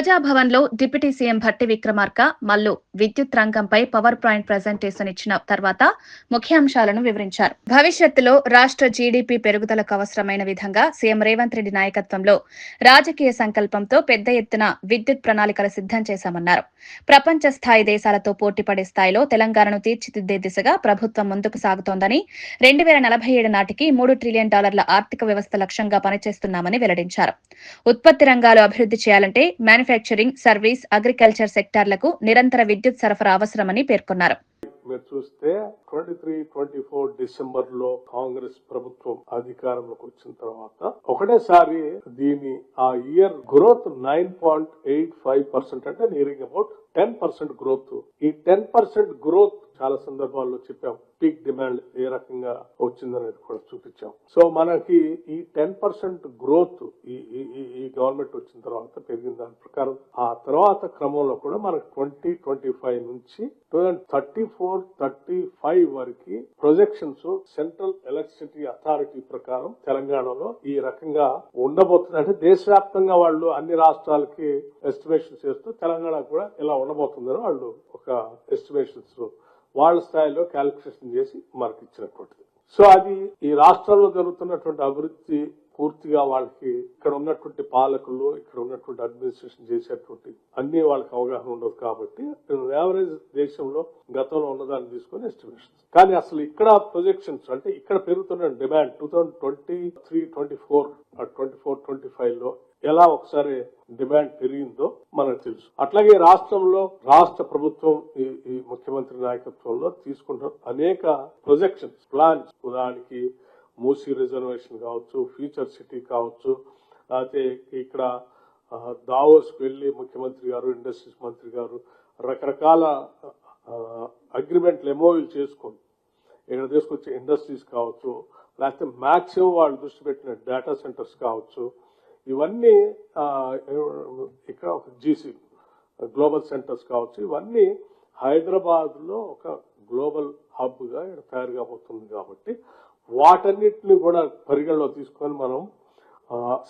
ప్రజాభవన్లో deputy CM Bhatti Vikramarka Mallu విద్యుత్ రంగంపై power point presentation ఇచ్చిన తర్వాత ముఖ్యాంశాలను వివరించారు. భవిష్యత్తులో రాష్ట్ర జీడీపీ పెరుగుదలకు అవసరమైన విధంగా సీఎం రేవంత్ రెడ్డి నాయకత్వంలో రాజకీయ సంకల్పంతో పెద్ద ఎత్తున విద్యుత్ ప్రణాళికలు సిద్ధం చేశామన్నారు. ప్రపంచ స్థాయి దేశాలతో పోటీపడే స్థాయిలో తెలంగాణను తీర్చిదిద్దే దిశగా ప్రభుత్వం ముందుకు సాగుతోందని రెండు వేల నలభై ఏడు నాటికి మూడు ట్రిలియన్ డాలర్ల ఆర్థిక వ్యవస్థ లక్ష్యంగా పనిచేస్తున్నామని వెల్లడించారు. ఉత్పత్తి రంగాలు అభివృద్ధి చేయాలంటే మ్యానుఫ్యాక్చరింగ్ సర్వీస్ అగ్రికల్చర్ సెక్టార్లకు నిరంతర విద్యుత్ సరఫరా అవసరమని పేర్కొన్నారు. మీరు చూస్తే ట్వంటీ త్రీ ట్వంటీ ఫోర్ డిసెంబర్లో కాంగ్రెస్ ప్రభుత్వం అధికారంలోకి వచ్చిన తర్వాత ఒకటేసారి దీని ఆ year growth nine point eight five percent అంటే nearing about ten percent growth ఈ టెన్ పర్సెంట్ గ్రోత్ చాలా సందర్భాల్లో చెప్పాం పీక్ డిమాండ్ ఏ రకంగా వచ్చిందనేది కూడా చూపించాం. సో మనకి ఈ టెన్ పర్సెంట్ గ్రోత్ ఈ ఈ- ఈ- గవర్నమెంట్ వచ్చిన తర్వాత పెరిగిన దాని ప్రకారం ఆ తర్వాత క్రమంలో కూడా మనకు ట్వంటీ ట్వంటీ ఫైవ్ నుంచి two thirty four thirty five వరకు ప్రొజెక్షన్స్ సెంట్రల్ ఎలక్ట్రిసిటీ అథారిటీ ప్రకారం తెలంగాణలో ఈ రకంగా ఉండబోతుంది అంటే దేశవ్యాప్తంగా వాళ్ళు అన్ని రాష్ట్రాలకి ఎస్టిమేషన్ చేస్తూ తెలంగాణ కూడా ఇలా ఉండబోతుందని వాళ్ళు ఒక ఎస్టిమేషన్స్ వాళ్ళ స్థాయిలో క్యాలిక్యులేషన్ చేసి మనకి ఇచ్చినటువంటిది సో అది ఈ రాష్ట్రంలో జరుగుతున్నటువంటి అభివృద్ధి పూర్తిగా వాళ్ళకి ఇక్కడ ఉన్నటువంటి పాలకులు ఇక్కడ ఉన్నటువంటి అడ్మినిస్ట్రేషన్ చేసేటువంటి అన్ని వాళ్ళకి అవగాహన ఉండదు కాబట్టి యావరేజ్ దేశంలో గతంలో ఉన్నదాన్ని తీసుకొని ఎస్టిమేషన్ కానీ అసలు ఇక్కడ ప్రొజెక్షన్స్ అంటే ఇక్కడ పెరుగుతున్న demand two thousand twenty three twenty four twenty four twenty ఫైవ్లో ఎలా ఒకసారి డిమాండ్ పెరిగిందో మనకు తెలుసు. అట్లాగే రాష్ట్రంలో రాష్ట్ర ప్రభుత్వం ఈ ఈ ముఖ్యమంత్రి నాయకత్వంలో తీసుకుంటున్న అనేక ప్రొజెక్షన్స్ ప్లాన్స్. ఉదాహరణకి మూసీ రిజర్వేషన్ కావచ్చు ఫ్యూచర్ సిటీ కావచ్చు లేకపోతే ఇక్కడ దావోస్కి వెళ్ళి ముఖ్యమంత్రి గారు ఇండస్ట్రీస్ మంత్రి గారు రకరకాల అగ్రిమెంట్లు ఎంఓయూలు చేసుకొని ఇక్కడ తీసుకొచ్చే ఇండస్ట్రీస్ కావచ్చు లేకపోతే మ్యాక్సిమం వాళ్ళు దృష్టి పెట్టిన డేటా సెంటర్స్ కావచ్చు ఇవన్నీ ఇక్కడ ఒక జీసీ గ్లోబల్ సెంటర్స్ కావచ్చు ఇవన్నీ హైదరాబాద్లో ఒక గ్లోబల్ హబ్గా ఇక్కడ తయారు కాబోతుంది కాబట్టి వాటన్నిటిని కూడా పరిగణలో తీసుకొని మనం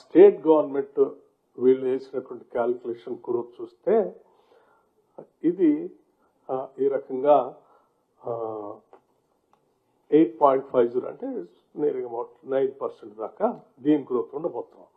స్టేట్ గవర్నమెంట్ వీళ్ళు వేసినటువంటి క్యాల్కులేషన్ గ్రూప్ చూస్తే ఇది ఈ రకంగా ఎయిట్ పాయింట్ ఫైవ్ జీరో అంటే నేరుగా నైన్ పర్సెంట్ దాకా దీని గ్రోత్ ఉండబోతున్నాం.